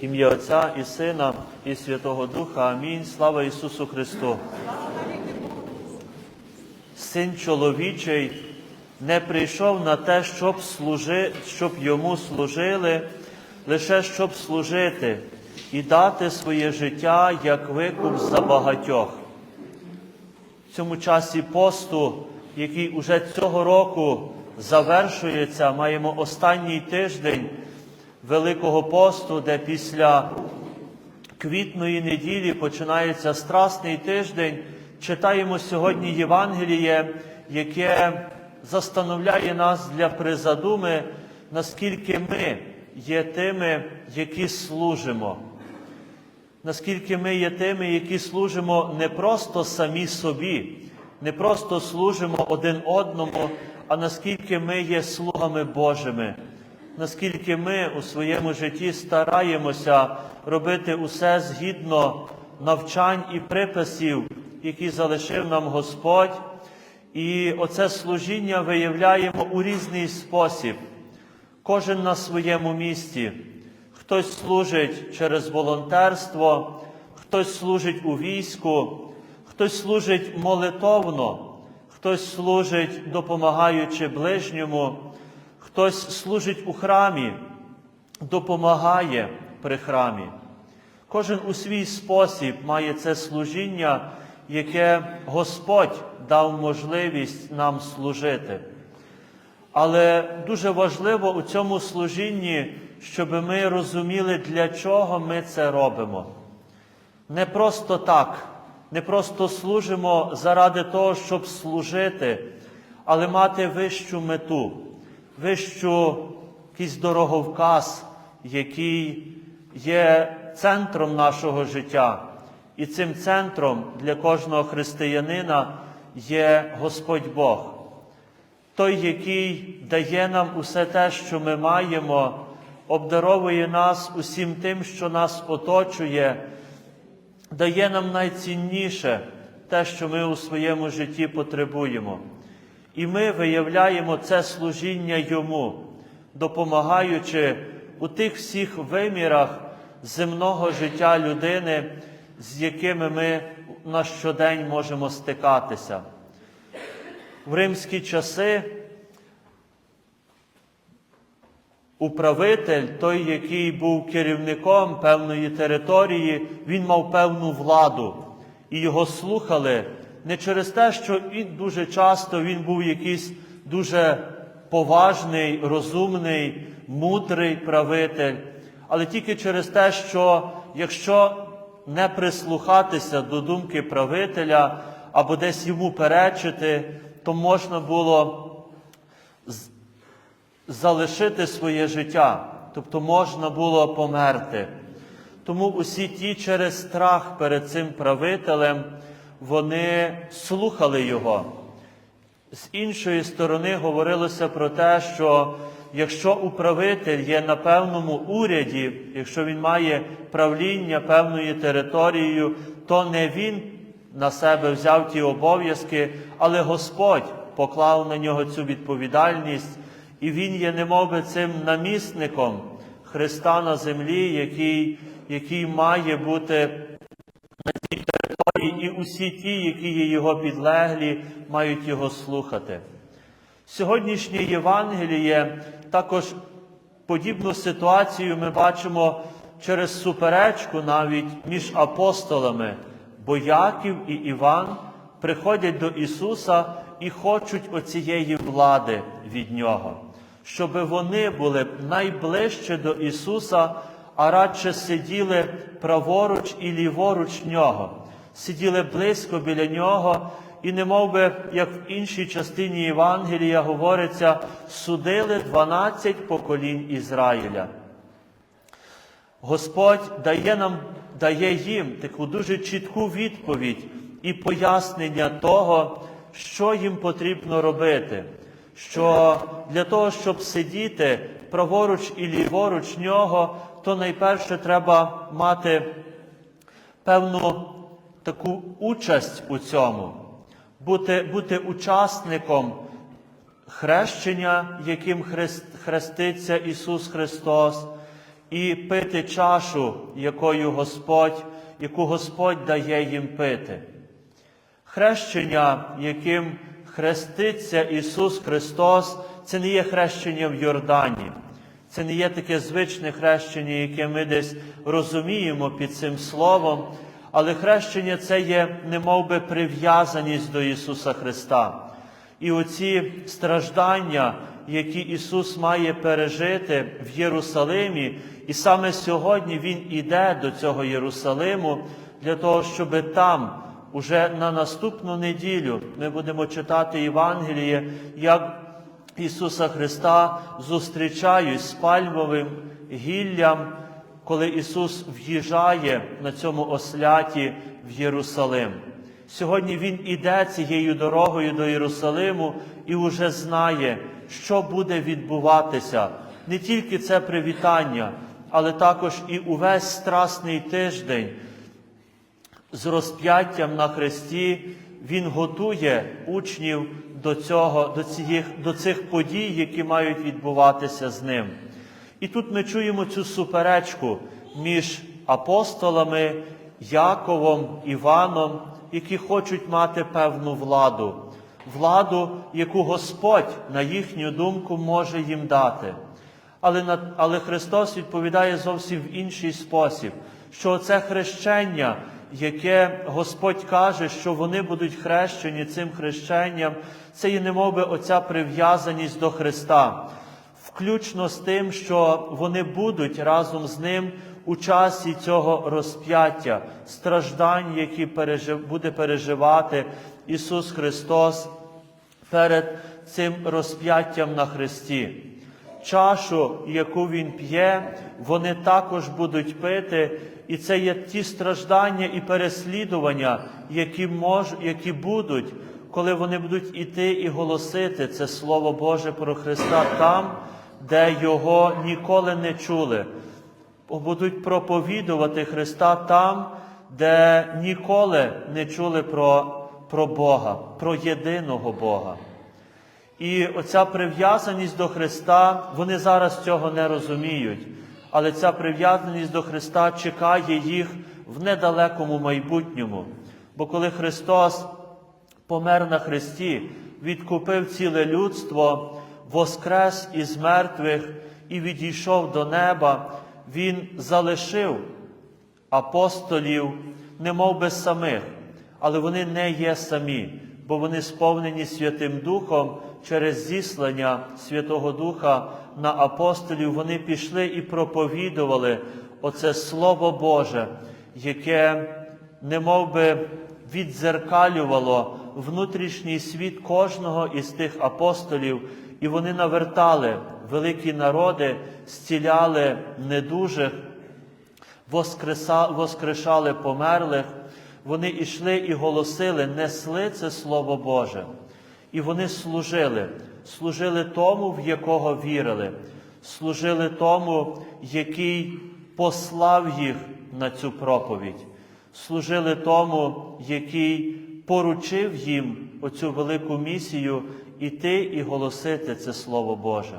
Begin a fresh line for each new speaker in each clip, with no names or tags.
Ім'я Отця і Сина, і Святого Духа. Амінь. Слава Ісусу Христу. Син чоловічий не прийшов на те, щоб, служи, щоб йому служили, лише щоб служити і дати своє життя як викуп за багатьох. В цьому часі посту, який уже цього року завершується, маємо останній тиждень Великого посту, де після квітної неділі починається страсний тиждень. Читаємо сьогодні Євангеліє, яке застановляє нас для призадуми, наскільки ми є тими, які служимо. Наскільки ми є тими, які служимо не просто самі собі, не просто служимо один одному, а наскільки ми є слугами Божими, наскільки ми у своєму житті стараємося робити усе згідно навчань і приписів, які залишив нам Господь, і оце служіння виявляємо у різний спосіб, кожен на своєму місці. Хтось служить через волонтерство, хтось служить у війську, хтось служить молитовно, хтось служить, допомагаючи ближньому, хтось служить у храмі, допомагає при храмі. Кожен у свій спосіб має це служіння, яке Господь дав можливість нам служити. Але дуже важливо у цьому служінні, щоб ми розуміли, для чого ми це робимо. Не просто так, не просто служимо заради того, щоб служити, але мати вищу мету, вищу якийсь дороговказ, який є центром нашого життя. І цим центром для кожного християнина є Господь Бог той, який дає нам усе те, що ми маємо, обдаровує нас усім тим, що нас оточує, дає нам найцінніше те, що ми у своєму житті потребуємо. І ми виявляємо це служіння Йому, допомагаючи у тих всіх вимірах земного життя людини, з якими ми на щодень можемо стикатися. В римські часи управитель, той, який був керівником певної території, він мав певну владу. І його слухали не через те, що він дуже часто він був якийсь дуже поважний, розумний, мудрий правитель, але тільки через те, що якщо не прислухатися до думки правителя або десь йому перечити, то можна було залишити своє життя, тобто можна було померти. Тому усі ті через страх перед цим правителем вони слухали його. З іншої сторони говорилося про те, що якщо управитель є на певному уряді, якщо він має правління певною територією, то не він на себе взяв ті обов'язки, але Господь поклав на нього цю відповідальність, і він є немовби цим намісником Христа на землі, який, який має бути на цій і усі ті, які є його підлеглі, мають його слухати. Сьогоднішнє Євангеліє також подібну ситуацію ми бачимо через суперечку навіть між апостолами, бо Яків і Іван приходять до Ісуса і хочуть оцієї влади від Нього, щоб вони були найближче до Ісуса, а радше сиділи праворуч і ліворуч Нього, сиділи близько біля Нього. І не би, як в іншій частині Євангелія говориться, судили 12 поколінь Ізраїля. Господь дає нам, дає їм таку дуже чітку відповідь і пояснення того, що їм потрібно робити. Що для того, щоб сидіти праворуч і ліворуч нього, то найперше треба мати певну таку участь у цьому, бути, бути учасником хрещення, яким хрест, хреститься Ісус Христос, і пити чашу, якою Господь, яку Господь дає їм пити. Хрещення, яким хреститься Ісус Христос, це не є хрещення в Йордані. Це не є таке звичне хрещення, яке ми десь розуміємо під цим словом, але хрещення це є немов би прив'язаність до Ісуса Христа. І оці страждання, які Ісус має пережити в Єрусалимі, і саме сьогодні Він іде до цього Єрусалиму для того, щоб там, уже на наступну неділю, ми будемо читати Євангеліє, як Ісуса Христа зустрічають з пальмовим гіллям, коли Ісус в'їжджає на цьому осляті в Єрусалим. Сьогодні Він іде цією дорогою до Єрусалиму і вже знає, що буде відбуватися. Не тільки це привітання, але також і увесь страсний тиждень з розп'яттям на хресті Він готує учнів до, цього, до, цих, до цих подій, які мають відбуватися з ним. І тут ми чуємо цю суперечку між апостолами Яковом, Іваном, які хочуть мати певну владу, владу, яку Господь, на їхню думку, може їм дати. Але, але Христос відповідає зовсім в інший спосіб, що це хрещення, яке Господь каже, що вони будуть хрещені цим хрещенням, це є немовби оця прив'язаність до Христа, включно з тим, що вони будуть разом з ним у часі цього розп'яття, страждань, які буде переживати Ісус Христос перед цим розп'яттям на Христі. Чашу, яку Він п'є, вони також будуть пити, і це є ті страждання і переслідування, які, мож, які будуть, коли вони будуть іти і голосити це Слово Боже про Христа там, де Його ніколи не чули. Будуть проповідувати Христа там, де ніколи не чули про, про Бога, про єдиного Бога. І оця прив'язаність до Христа, вони зараз цього не розуміють. Але ця прив'язаність до Христа чекає їх в недалекому майбутньому. Бо коли Христос помер на Христі, відкупив ціле людство, воскрес із мертвих і відійшов до неба, Він залишив апостолів, немов би самих, але вони не є самі, бо вони сповнені Святим Духом через зіслання Святого Духа на апостолів. Вони пішли і проповідували оце Слово Боже, яке немов би віддзеркалювало внутрішній світ кожного із тих апостолів, і вони навертали великі народи, зціляли недужих, воскрешали померлих, вони йшли і голосили, несли це Слово Боже. І вони служили, служили тому, в якого вірили, служили тому, який послав їх на цю проповідь, служили тому, який поручив їм оцю велику місію іти і голосити це Слово Боже.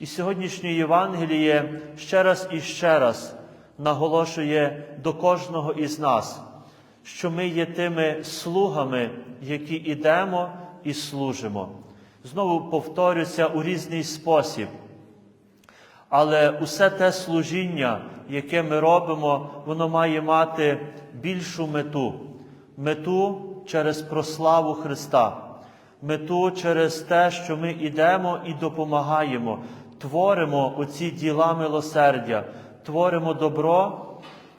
І сьогоднішнє Євангеліє ще раз і ще раз наголошує до кожного із нас, що ми є тими слугами, які ідемо і служимо. Знову повторюся у різний спосіб. Але усе те служіння, яке ми робимо, воно має мати більшу мету. Мету через прославу Христа, мету через те, що ми йдемо і допомагаємо, творимо оці діла милосердя, творимо добро,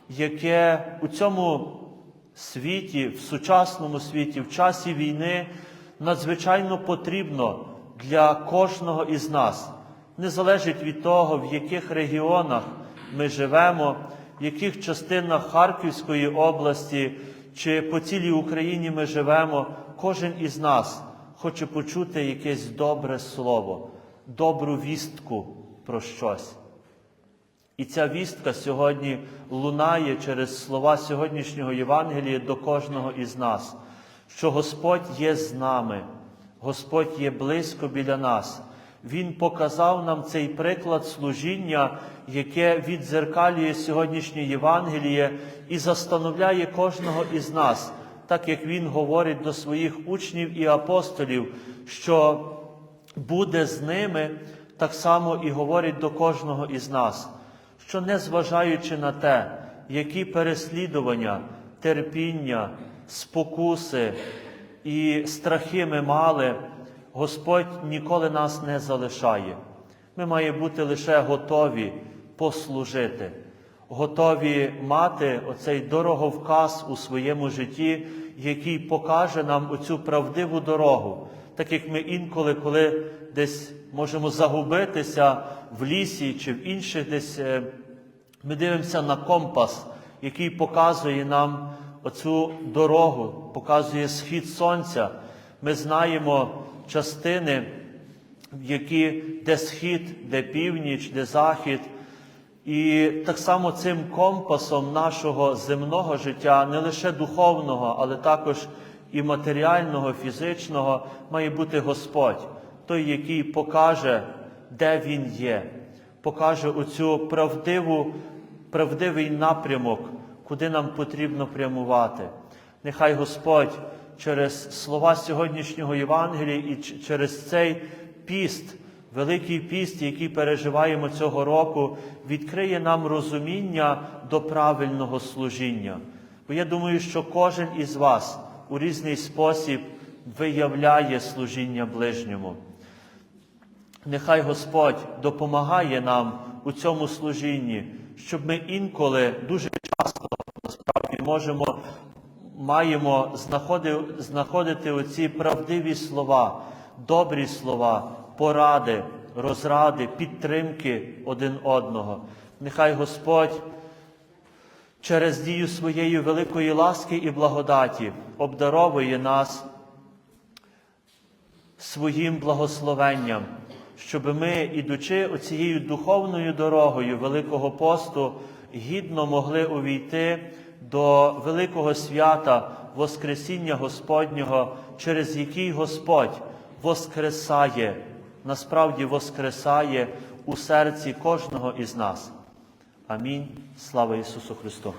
яке у цьому світі, в сучасному світі, в часі війни надзвичайно потрібно для кожного із нас. Не залежить від того, в яких регіонах ми живемо, в яких частинах Харківської області чи по цілій Україні ми живемо, кожен із нас хоче почути якесь добре слово, добру вістку про щось. І ця вістка сьогодні лунає через слова сьогоднішнього Євангелія до кожного із нас, що Господь є з нами, Господь є близько біля нас. Він показав нам цей приклад служіння, яке віддзеркалює сьогоднішнє Євангеліє і застановляє кожного із нас, так як Він говорить до своїх учнів і апостолів, що буде з ними, так само і говорить до кожного із нас, що незважаючи на те, які переслідування, терпіння, спокуси і страхи ми мали, Господь ніколи нас не залишає. Ми маємо бути лише готові послужити, готові мати оцей дороговказ у своєму житті, який покаже нам оцю правдиву дорогу. Так як ми інколи, коли десь можемо загубитися в лісі чи в інших десь, е, ми дивимося на компас, який показує нам оцю дорогу, показує схід сонця. Ми знаємо частини, які, де схід, де північ, де захід. І так само цим компасом нашого земного життя, не лише духовного, але також і матеріального, фізичного, має бути Господь, той, який покаже, де Він є, покаже оцю правдиву, правдивий напрямок, куди нам потрібно прямувати. Нехай Господь через слова сьогоднішнього Євангелія і через цей піст, Великий піст, який переживаємо цього року, відкриє нам розуміння до правильного служіння. Бо я думаю, що кожен із вас у різний спосіб виявляє служіння ближньому. Нехай Господь допомагає нам у цьому служінні, щоб ми інколи дуже часто насправді можемо, маємо знаходити, знаходити оці правдиві слова, добрі слова, поради, розради, підтримки один одного. Нехай Господь через дію своєї великої ласки і благодаті обдаровує нас своїм благословенням, щоб ми, ідучи оцією духовною дорогою Великого посту, гідно могли увійти до великого свята Воскресіння Господнього, через який Господь воскресає, насправді воскресає у серці кожного із нас. Амінь. Слава Ісусу Христу!